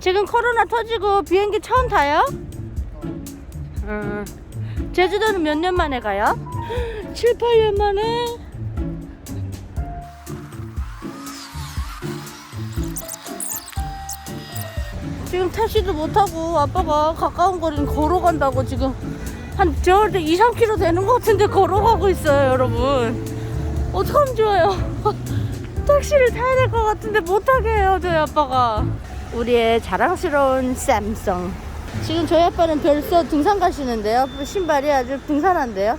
지금 코로나 터지고 비행기 처음 타요? 음. 제주도는 몇 년 만에 가요? 7, 8년 만에? 지금 택시도 못 타고 아빠가 가까운 거리는 걸어간다고 지금 한 볼때 2, 3km 되는 것 같은데 걸어가고 있어요 여러분 어떡하면 좋아요 택시를 타야 될 것 같은데 못 타게 해요 저희 아빠가 우리의 자랑스러운 쌈성 지금 저희 아빠는 벌써 등산 가시는데요. 신발이 아주 등산한데요.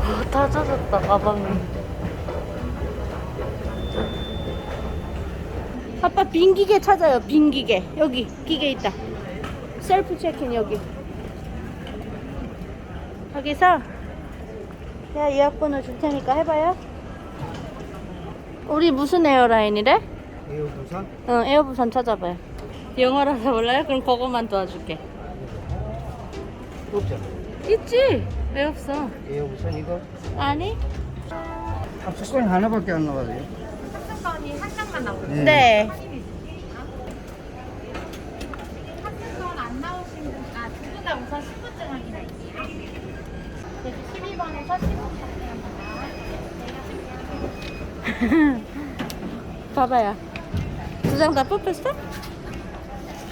아, 다 젖었다 가방이 아빠 빈 기계 찾아요 빈 기계 여기 기계 있다 셀프 체크인 여기 여기서 내가 예약번호 줄 테니까 해봐요 우리 무슨 에어라인이래? 에어 부산? 응 에어 부산 찾아봐요 영어라서 몰라요? 그럼 그거만 도와줄게 없잖아. 있지? 왜 없어? 에어 부산 이거 아니? 탑승권 하나밖에 안 나와요. 장만 나오고 네. 네안 나오신 분, 아, 두분 다 우선 신분증 확인할게요. 그래서 12번에서 15번 합니다. 봐봐요 두 장 다 뽑혔어?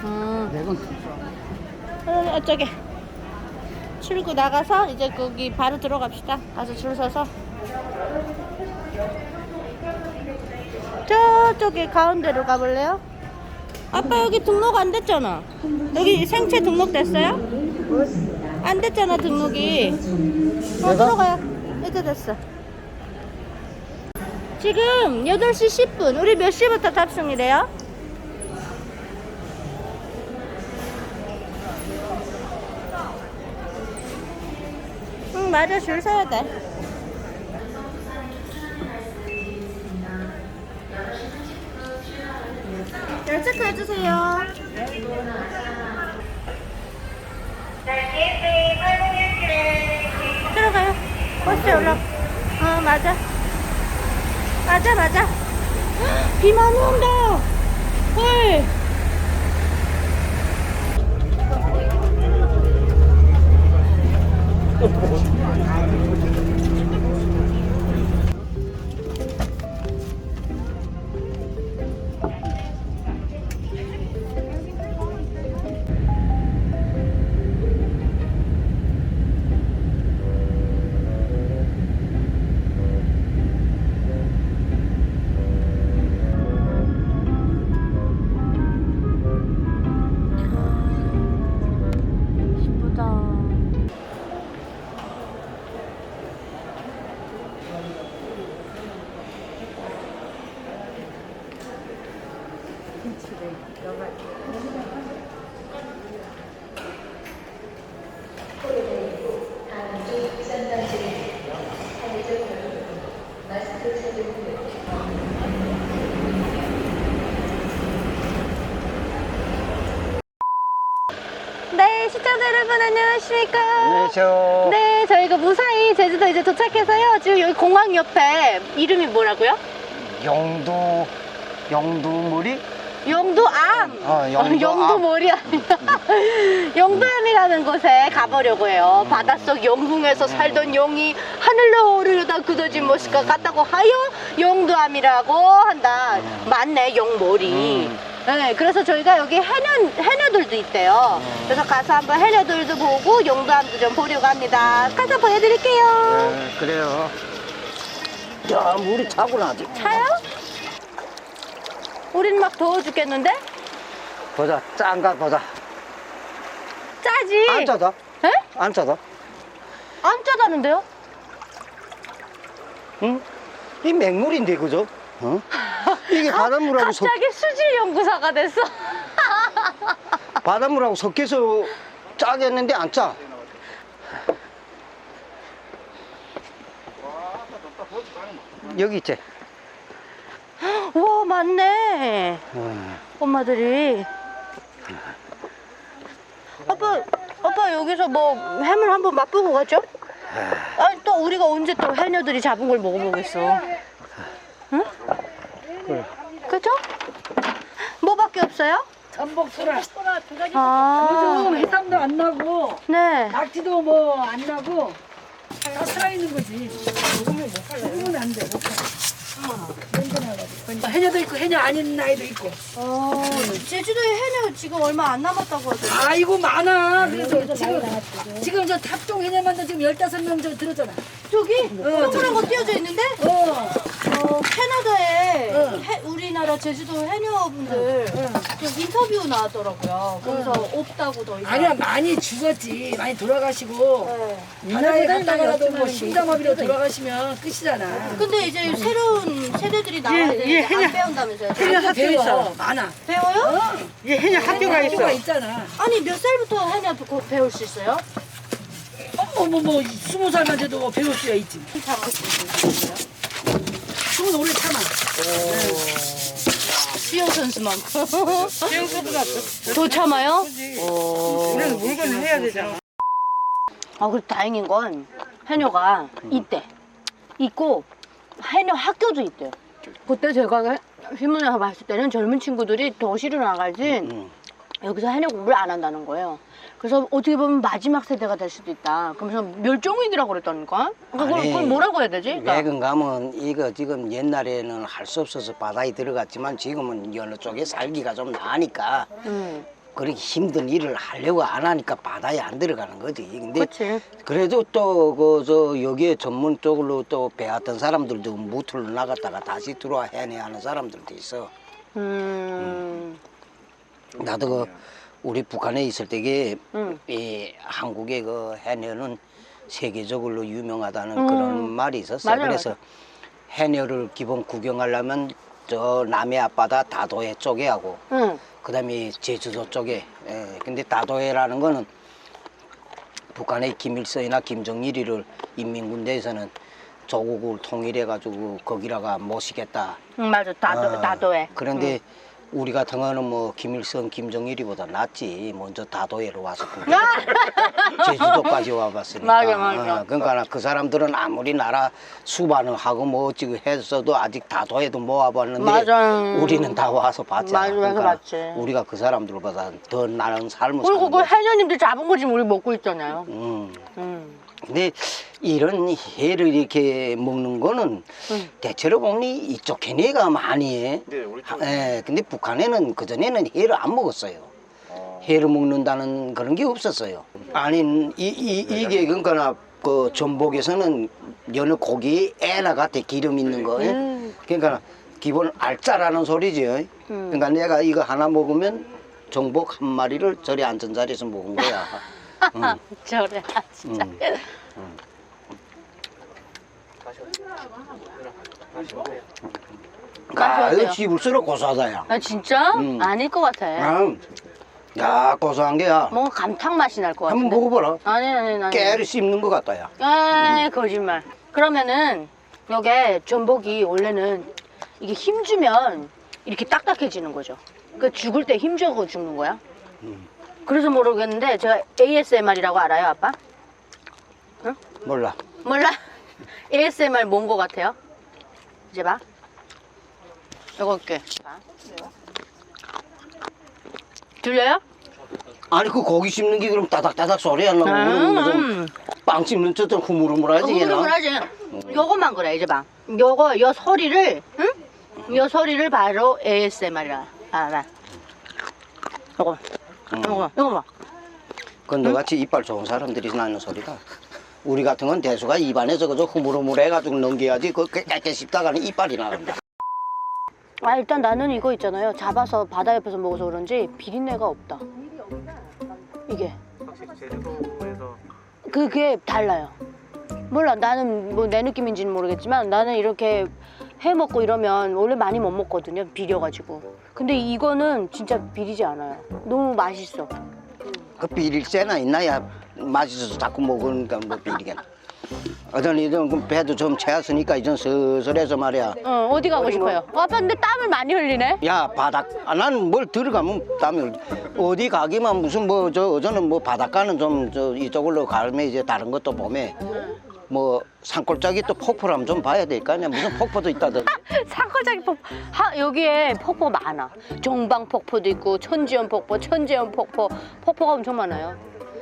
음. 내건 어, 어쩌게 출구 나가서 이제 거기 바로 들어갑시다 가서 줄 서서 저쪽에 가운데로 가볼래요? 아빠 여기 등록 안 됐잖아. 여기 생체 등록 됐어요? 안 됐잖아 등록이. 어 들어가요. 이제 됐어. 지금 8시 10분. 우리 몇 시부터 탑승이래요? 응 맞아 줄 서야 돼 열 체크 해주세요. 들어가요. 버스에 올라 어 맞아. 맞아 맞아. 헉, 비 많이 온다. 헐 네 시청자 여러분 안녕하십니까 안녕하세요. 네, 저희가 무사히 제주도 이제 도착해서요. 지금 여기 공항 옆에 이름이 뭐라고요? 영도 영도물이 영도암. 어, 영도암. 영도몰이 아니라 영도암이라는 곳에 가보려고 해요. 바닷속 영궁에서 살던 영이 하늘로 오르려다 굳어진 모습과 같다고 하여 영도암이라고 한다. 맞네, 영몰이. 음. 네, 그래서 저희가 여기 해녀, 해녀들도 있대요. 음. 그래서 가서 한번 해녀들도 보고 영도암도 좀 보려고 합니다. 가서 보여드릴게요. 네, 그래요. 야 물이 차구나 아직. 차요? 우린 막 더워 죽겠는데? 보자 짠가 보자. 짜지? 안 짜다? 에? 안 짜다? 안 짜다는데요? 응? 이 맹물인데 그죠? 어? 이게 바닷물하고 섞 갑자기 수질 연구사가 됐어. 바닷물하고 섞여서 짜겠는데 안 짜. 여기 있지. 와 맞네. 어. 엄마들이. 아빠, 아빠 여기서 뭐 해물 한번 맛보고 가죠? 아니 또 우리가 언제 또 해녀들이 잡은 걸 먹어보겠어. 응? 그래. 그죠? 뭐밖에 없어요? 전복 소라. 아, 요즘 해삼도 안 나고 네. 낙지도 뭐 안 나고 다 살아있는 거지. 먹으면 못 팔려. 먹으면 안 돼. 못 팔려. 냄새 나 가지고. 해녀도 있고 해녀 아닌 나이도 있고. 어, 제주도에 해녀 지금 얼마 안 남았다고 하더라고요. 아이고 많아. 그래서 지금 지금 저 탑종 해녀만 도 지금 15명 저 들었잖아. 저기 동그란 거 띄어져 있는데 어. 어, 캐나다에 응. 해- 우리나라 제주도 해녀분들 그 인터뷰 나왔더라고요. 거기서 없다고 더 이상. 아니야 많이 죽었지. 많이 돌아가시고 네. 바다에 갔다가라도 뭐 심장마비로 돌아가시면 끝이잖아. 근데 이제 새로운 세대들이 나와야 되는데 안 배운다면서요? 해녀 배워 많아. 배워요? 이게 해녀 학교가 있어. 학교가 있잖아. 아니 몇 살부터 해녀 배- 배울 수 있어요? 어뭐뭐 스무 살만 돼도 배울 수야 있지. 숨은 오래 참아. 수영 선수만큼. 수영 선수 더 참아요? 우리는 물건을 해야 되잖아. 아, 그래도 다행인 건 해녀가 있대. 있고 해녀 학교도 있대요. 그때 제가 신문에서 봤을 때는 젊은 친구들이 도시로 나가지 음. 여기서 해녀 공부를 안 한다는 거예요. 그래서 어떻게 보면 마지막 세대가 될 수도 있다. 그러면서 멸종위기라고 그랬다니까? 그걸, 아니, 그걸 뭐라고 해야 되지? 그러니까 외근 가면 이거 지금 옛날에는 할 수 없어서 바다에 들어갔지만 지금은 어느 쪽에 살기가 좀 나으니까 음, 그렇게 힘든 일을 하려고 안 하니까 바다에 안 들어가는 거지. 근데 그치. 그래도 또 그 저 여기에 전문적으로 또 배웠던 사람들도 무틀로 나갔다가 다시 들어와 해내야 하는 사람들도 있어. 음, 나도 그 우리 북한에 있을 때게 음. 이 한국의 그 해녀는 세계적으로 유명하다는 음. 그런 말이 있었어. 맞아요, 그래서 해녀를 기본 구경하려면 저 남해 앞바다 다도해 쪽에 하고 음. 그다음에 제주도 쪽에. 예, 근데 다도해라는 거는 북한의 김일성이나 김정일이를 인민군대에서는 조국을 통일해 가지고 거기다가 모시겠다. 음, 맞아. 다도, 어, 다도해. 그런데 우리 같은 거는 뭐 김일성, 김정일이보다 낫지. 먼저 다도해로 와서 구경. 제주도까지 와봤으니까. 맞아, 맞아. 어, 그러니까 그 사람들은 아무리 나라 수반을 하고 뭐 어찌고 했어도 아직 다도해도 못 와봤는데 맞아. 우리는 다 와서 봤잖아. 맞아, 와서 봤지. 우리가 그 사람들보다 더 나은 삶을 그리고 그. 해녀님들 잡은 거 지금 우리 먹고 있잖아요. 음. 음. 근데 이런 해를 이렇게 먹는 거는 음. 대체로 보면 이쪽 해내가 많이 해. 예, 근데 북한에는 그전에는 해를 안 먹었어요. 해를 먹는다는 그런 게 없었어요. 아니, 이, 이, 이게 그러니까 그 전복에서는 여느 고기 애나 같아 기름 있는 거. 예? 음. 그러니까 기본 알짜라는 소리지. 그러니까 내가 이거 하나 먹으면 전복 한 마리를 저리 앉은 자리에서 먹은 거야. 응. 저래, 아, 진짜. 음. 맛이 아, 어때요? 이거 씹을수록 고소하다야. 아, 진짜? 음. 아닐 것 같아. 아, 야, 고소한 게야. 뭔가 감탕 맛이 날것 한번 같은데. 먹어봐라. 아니, 아니, 아니. 깨를 씹는 것 같다야. 아, 거짓말. 그러면은, 요게 전복이 원래는 이게 힘 주면 이렇게 딱딱해지는 거죠. 그 죽을 때 힘 주고 죽는 거야. 음. 그래서 모르겠는데, 제가 ASMR이라고 알아요, 아빠? 몰라. 몰라? ASMR 뭔 거 같아요? 이제 봐. 이거 할게. 봐. 들려요? 아니, 그 고기 씹는 게 그럼 따닥따닥 소리 안 나고 음. 빵 씹는 듯한 흐물흐물하지, 걔는. 흐물흐물하지. 요것만 그래, 이제 봐. 요거, 요 소리를, 응? 요 소리를 바로 ASMR이라. 아, 봐. 요거. 요거, 요거 봐. 그건 너같이 이빨 좋은 사람들이 나는 소리다. 우리 같은 건 대수가 입안에서 그저 흐물흐물해가지고 넘겨야지 그 깨끗이 씹다가는 이빨이 나간다. 아, 일단 나는 이거 있잖아요. 잡아서 바다 옆에서 먹어서 그런지 비린내가 없다. 이게. 그게 달라요. 몰라. 나는 뭐 내 느낌인지는 모르겠지만 나는 이렇게 해 먹고 이러면 원래 많이 못 먹거든요. 비려가지고. 근데 이거는 진짜 비리지 않아요. 너무 맛있어. 그 비릴 새나 있나야 맛있어서 자꾸 먹으니까 뭐 비리겠나. 어떤 이런 그 배도 좀 채웠으니까 이제 슬슬해서 말이야. 어, 어디 가고 싶어요? 어, 아빠 근데 땀을 많이 흘리네. 야 바닥 아, 나는 뭘 들어가면 땀이 흘- 어디 가기만 무슨 뭐 저 어저는 뭐 바닷가는 좀 저 이쪽으로 가면 이제 다른 것도 보면 뭐 산골짜기 또 폭포를 좀 봐야 될 거 아니야 무슨 폭포도 있다든 산골짜기 폭포. 하, 여기에 폭포 많아. 종방 폭포도 있고 천지연 폭포, 천재연 폭포. 폭포가 엄청 많아요.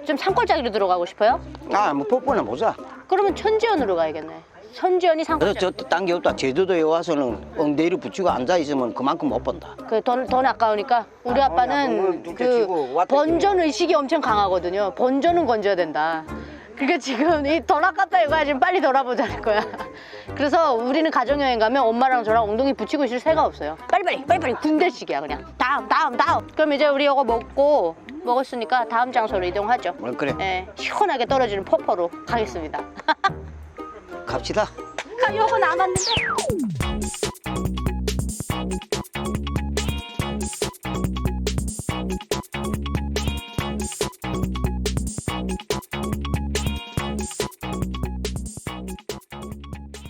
좀 산골짜기로 들어가고 싶어요? 아뭐 폭포나 보자 그러면 천지연으로 가야겠네. 천지연이 그래서 산골짜기. 저 딴 게 없다 제주도에 와서는 엉덩이를 붙이고 앉아 있으면 그만큼 못 본다 그돈 돈 아까우니까 우리 아, 아빠는 돈을 두께 그 치고 왔다 번전 의식이 엄청 강하거든요. 번전은 건져야 된다. 그게 지금 이돈 아깝다 이거야 지금 빨리 돌아보자는 거야. 그래서 우리는 가정여행 가면 엄마랑 저랑 엉덩이 붙이고 있을 새가 없어요. 빨리빨리 빨리빨리 군대식이야 그냥. 다음 다음 다음. 그럼 이제 우리 이거 먹고 먹었으니까 다음 장소로 이동하죠. 어, 그래 예, 시원하게 떨어지는 폭포로 가겠습니다. 갑시다 아, 요거 남았는데